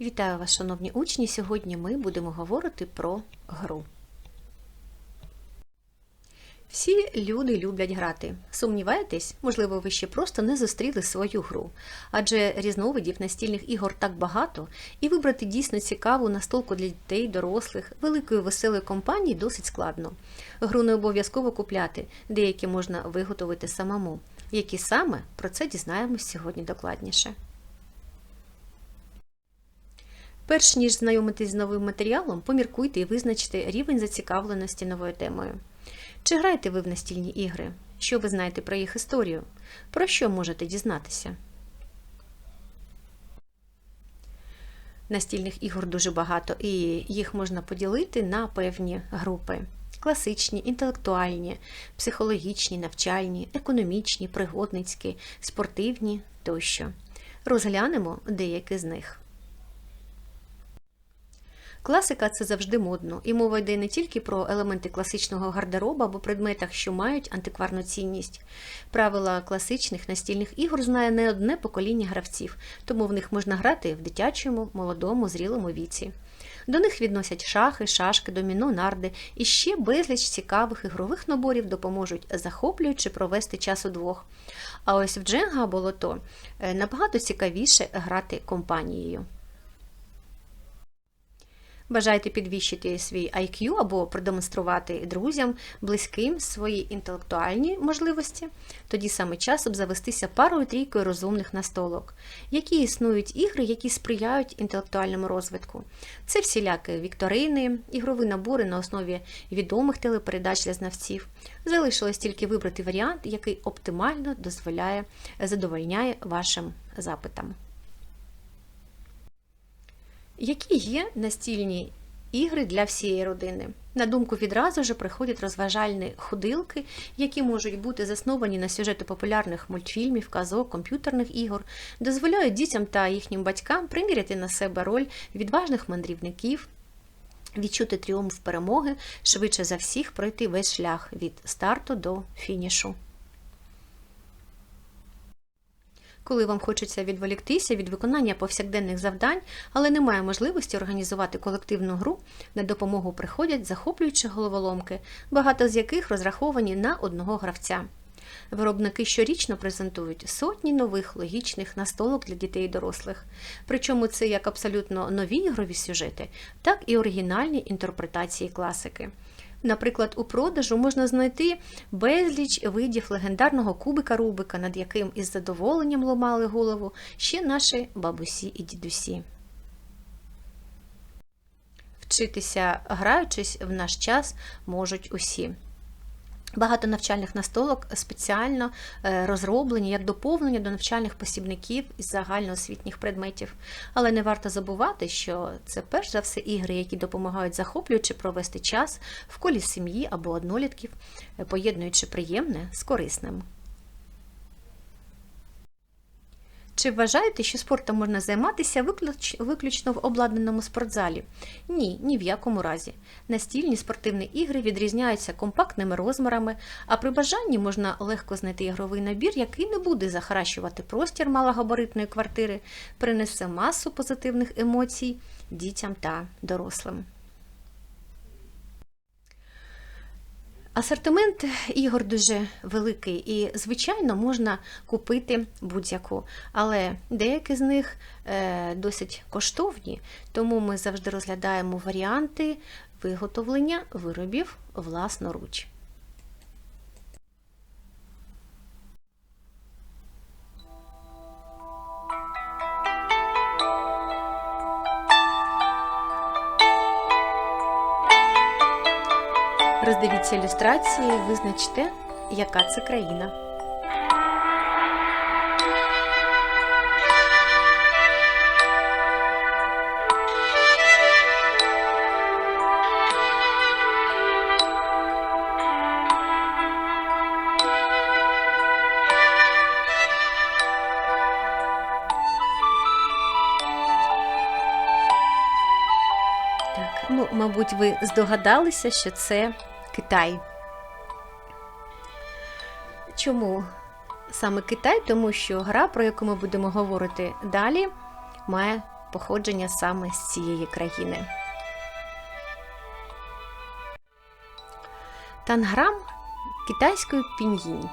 Вітаю вас, шановні учні! Сьогодні ми будемо говорити про гру. Всі люди люблять грати. Сумніваєтесь? Можливо, ви ще просто не зустріли свою гру. Адже різновидів настільних ігор так багато, і вибрати дійсно цікаву настолку для дітей, дорослих, великої веселої компанії досить складно. Гру не обов'язково купляти, деякі можна виготовити самому. Які саме про це дізнаємось сьогодні докладніше. Перш ніж знайомитись з новим матеріалом, поміркуйте і визначте рівень зацікавленості новою темою. Чи граєте ви в настільні ігри? Що ви знаєте про їх історію? Про що можете дізнатися? Настільних ігор дуже багато, і їх можна поділити на певні групи: класичні, інтелектуальні, психологічні, навчальні, економічні, пригодницькі, спортивні тощо. Розглянемо деякі з них. Класика це завжди модно, і мова йде не тільки про елементи класичного гардероба або предметах, що мають антикварну цінність. Правила класичних настільних ігор знає не одне покоління гравців, тому в них можна грати в дитячому, молодому, зрілому віці. До них відносять шахи, шашки, доміно, нарди і ще безліч цікавих ігрових наборів допоможуть захоплюючи провести час удвох. А ось в Дженга або лото е, набагато цікавіше грати компанією. Бажаєте підвищити свій IQ або продемонструвати друзям, близьким свої інтелектуальні можливості, тоді саме час обзавестися парою трійкою розумних настолок, які існують ігри, які сприяють інтелектуальному розвитку. Це всілякі вікторини, ігрові набори на основі відомих телепередач для знавців. Залишилось тільки вибрати варіант, який оптимально дозволяє задовольняє вашим запитам. Які є настільні ігри для всієї родини? На думку відразу ж приходять розважальні ходилки, які можуть бути засновані на сюжети популярних мультфільмів, казок, комп'ютерних ігор, дозволяють дітям та їхнім батькам приміряти на себе роль відважних мандрівників, відчути тріумф перемоги, швидше за всіх пройти весь шлях від старту до фінішу. Коли вам хочеться відволіктися від виконання повсякденних завдань, але немає можливості організувати колективну гру, на допомогу приходять захоплюючі головоломки, багато з яких розраховані на одного гравця. Виробники щорічно презентують сотні нових логічних настолок для дітей і дорослих. Причому це як абсолютно нові ігрові сюжети, так і оригінальні інтерпретації класики. Наприклад, у продажу можна знайти безліч видів легендарного кубика Рубика, над яким із задоволенням ломали голову ще наші бабусі і дідусі. Вчитися, граючись в наш час, можуть усі. Багато навчальних настолок спеціально е, розроблені як доповнення до навчальних посібників із загальноосвітніх предметів. Але не варто забувати, що це перш за все ігри, які допомагають захоплюючи провести час в колі сім'ї або однолітків, е, поєднуючи приємне з корисним. Чи вважаєте, що спортом можна займатися виключ- виключно в обладнаному спортзалі? Ні, ні в якому разі. Настільні спортивні ігри відрізняються компактними розмірами, а при бажанні можна легко знайти ігровий набір, який не буде захаращувати простір малогабаритної квартири, принесе масу позитивних емоцій дітям та дорослим. Асортимент ігор дуже великий і, звичайно, можна купити будь-яку, але деякі з них е, досить коштовні, тому ми завжди розглядаємо варіанти виготовлення виробів власноруч. Роздивіться ілюстрації, визначте, яка це країна. Ну, мабуть, ви здогадалися, що це Китай. Чому саме Китай? Тому що гра, про яку ми будемо говорити далі, має походження саме з цієї країни. Танграм китайською піньїнь.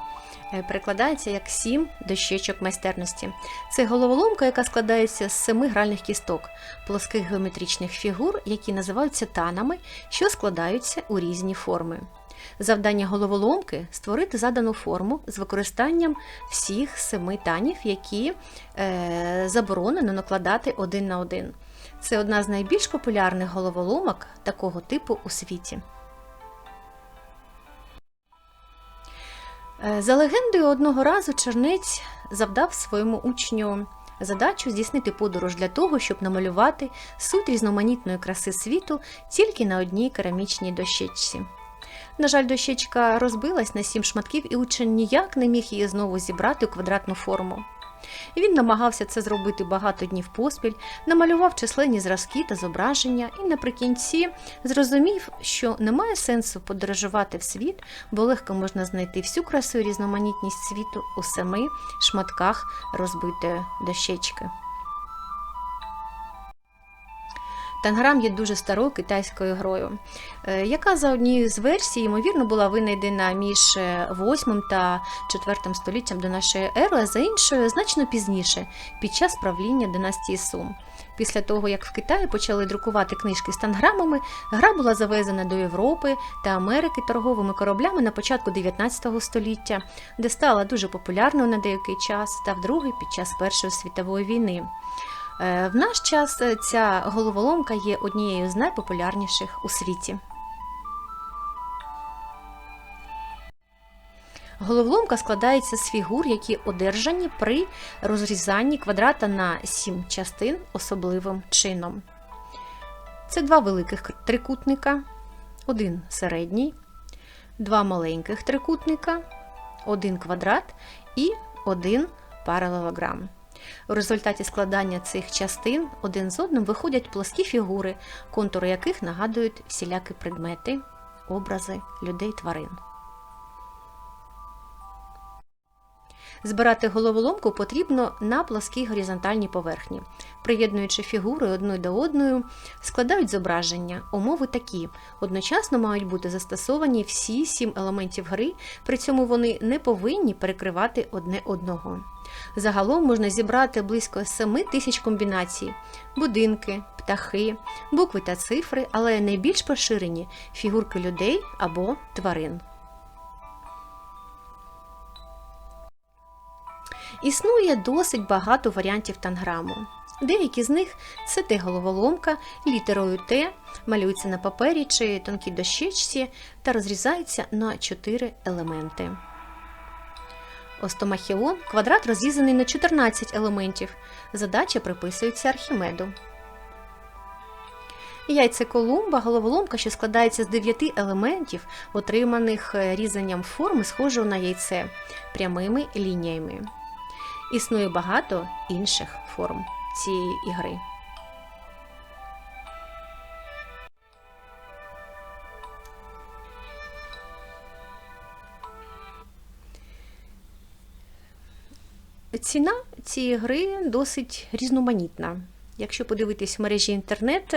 Е, Перекладається як сім дощечок майстерності. Це головоломка, яка складається з семи гральних кісток, плоских геометричних фігур, які називаються танами, що складаються у різні форми. Завдання головоломки створити задану форму з використанням всіх семи танів, які е, заборонено накладати один на один. Це одна з найбільш популярних головоломок такого типу у світі. За легендою, одного разу чернець завдав своєму учню задачу здійснити подорож для того, щоб намалювати суть різноманітної краси світу тільки на одній керамічній дощечці. На жаль, дощечка розбилась на сім шматків, і учень ніяк не міг її знову зібрати у квадратну форму. Він намагався це зробити багато днів поспіль, намалював численні зразки та зображення, і наприкінці зрозумів, що немає сенсу подорожувати в світ, бо легко можна знайти всю красу і різноманітність світу у семи шматках розбитої дощечки. Танграм є дуже старою китайською грою, е, яка за однією з версій, ймовірно, була винайдена між 8 та 4 століттям до нашої ери, а за іншою значно пізніше, під час правління династії Сум. Після того, як в Китаї почали друкувати книжки з танграмами, гра була завезена до Європи та Америки торговими кораблями на початку 19 століття, де стала дуже популярною на деякий час та вдруге під час Першої світової війни. Е, В наш час е, ця головоломка є однією з найпопулярніших у світі. Головоломка складається з фігур, які одержані при розрізанні квадрата на сім частин особливим чином. Це два великих трикутника, один середній, два маленьких трикутника, один квадрат і один паралелограм. У результаті складання цих частин один з одним виходять пласкі фігури, контури яких нагадують всілякі предмети, образи людей тварин. Збирати головоломку потрібно на плоскій горизонтальній поверхні. Приєднуючи фігури одну до одної, складають зображення. Умови такі: одночасно мають бути застосовані всі сім елементів гри, при цьому вони не повинні перекривати одне одного. Загалом можна зібрати близько 7 тисяч комбінацій: будинки, птахи, букви та цифри, але найбільш поширені фігурки людей або тварин. Існує досить багато варіантів танграму. Деякі з них це Т-головоломка, літерою Т, малюється на папері чи тонкій дощечці та розрізається на 4 елементи. Остомахіон квадрат розрізаний на 14 елементів. Задача приписується Архімеду. Яйце Колумба головоломка, що складається з 9 елементів, отриманих е, різанням форми, схожого на яйце прямими лініями. Існує багато інших форм цієї ігри. Ціна цієї гри досить різноманітна. Якщо подивитись в мережі інтернет,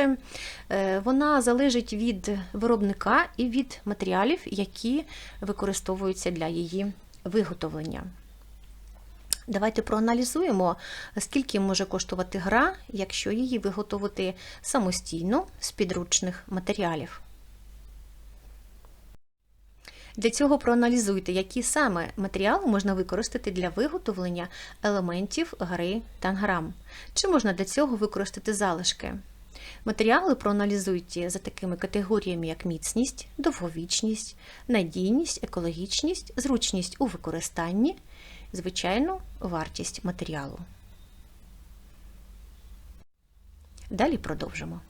е, вона залежить від виробника і від матеріалів, які використовуються для її виготовлення. Давайте проаналізуємо, скільки може коштувати гра, якщо її виготовити самостійно з підручних матеріалів. Для цього проаналізуйте, які саме матеріали можна використати для виготовлення елементів гри танграм. Чи можна для цього використати залишки? Матеріали проаналізуйте за такими категоріями, як міцність, довговічність, надійність, екологічність, зручність у використанні, звичайно, вартість матеріалу. Далі продовжимо.